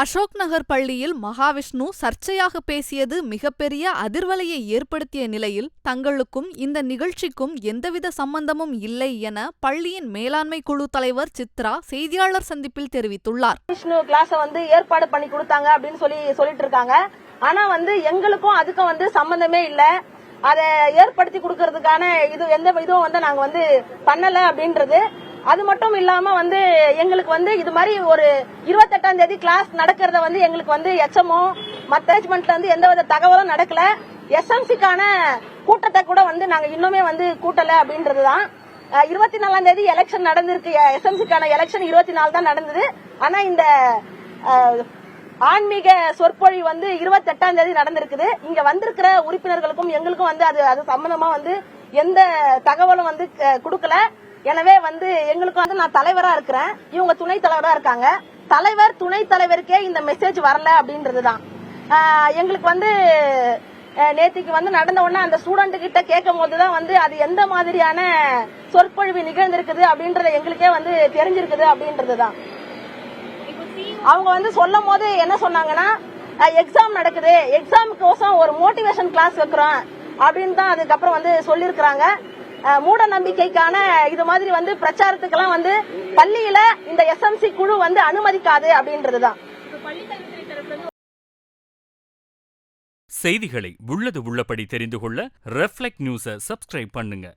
அசோக் நகர் பள்ளியில் மகாவிஷ்ணு சர்ச்சையாக பேசியது மிகப்பெரிய அதிர்வலையை ஏற்படுத்திய நிலையில் தங்களுக்கும் இந்த நிகழ்ச்சிக்கும் எந்தவித சம்பந்தமும் இல்லை என பள்ளியின் மேலாண்மை குழு தலைவர் சித்ரா செய்தியாளர் சந்திப்பில் தெரிவித்துள்ளார். விஷ்ணு கிளாஸ வந்து ஏற்பாடு பண்ணி கொடுத்தாங்க அப்படின்னு சொல்லி சொல்லிட்டு இருக்காங்க ஆனா வந்து எங்களுக்கும் அதுக்கும் வந்து சம்பந்தமே இல்ல. அதை ஏற்படுத்தி கொடுக்கறதுக்கான இது எந்த இதுவும் வந்து நாங்க வந்து பண்ணல அப்படின்றது. அது மட்டும் இல்லாம வந்து எங்களுக்கு வந்து இது மாதிரி ஒரு இருபத்தெட்டாம் தேதி கிளாஸ் நடக்கிறத வந்து எங்களுக்கு வந்து எச்எம்ஓ மேனேஜ்மெண்ட்ல இருந்து எந்த வித தகவலும் நடக்கல. எஸ்எம்சிக்கான கூட்டத்தை கூட வந்து நாங்க இன்னுமே வந்து கூட்டல அப்படின்றதுதான். இருபத்தி நாலாம் தேதி எலெக்ஷன் நடந்திருக்கு. எஸ்எம்சிக்கான எலெக்ஷன் இருபத்தி நாலு தான் நடந்தது. ஆனா இந்த ஆன்மீக சொற்பொழி வந்து இருபத்தி எட்டாம் தேதி நடந்திருக்குது. இங்க வந்திருக்கிற உறுப்பினர்களுக்கும் எங்களுக்கும் வந்து அது அது சம்பந்தமா வந்து எந்த தகவலும் வந்து கொடுக்கல. எனவே வந்து எங்களுக்கு வந்து நான் தலைவரா இருக்கிறேன். இவங்க துணை தலைவரா இருக்காங்க. தலைவர் துணை தலைவருக்கே இந்த மெசேஜ் வரல அப்படின்றதுதான். தான் எங்களுக்கு வந்து நேத்திக்கு வந்து நடந்த உடனே அந்த ஸ்டூடெண்ட் கிட்ட கேட்கும் போதுதான் வந்து அது எந்த மாதிரியான சொற்பொழிவு நிகழ்ந்திருக்குது அப்படின்றத எங்களுக்கே வந்து தெரிஞ்சிருக்குது அப்படின்றதுதான். அவங்க வந்து சொல்லும் போது என்ன சொன்னாங்கன்னா எக்ஸாம் நடக்குது. எக்ஸாமுக்கோசம் ஒரு மோட்டிவேஷன் கிளாஸ் வைக்கிறோம் அப்படின்னு தான் அதுக்கப்புறம் வந்து சொல்லியிருக்கிறாங்க. மூட நம்பிக்கைக்கான இது மாதிரி வந்து பிரச்சாரத்துக்கெல்லாம் வந்து பள்ளியில இந்த எஸ்எம்சி குழு வந்து அனுமதிக்காது அப்படின்றதுதான். செய்திகளை உள்ளது உள்ளபடி தெரிந்து கொள்ள ரெஃப்ளெக்ட் நியூஸை சப்ஸ்கிரைப் பண்ணுங்க.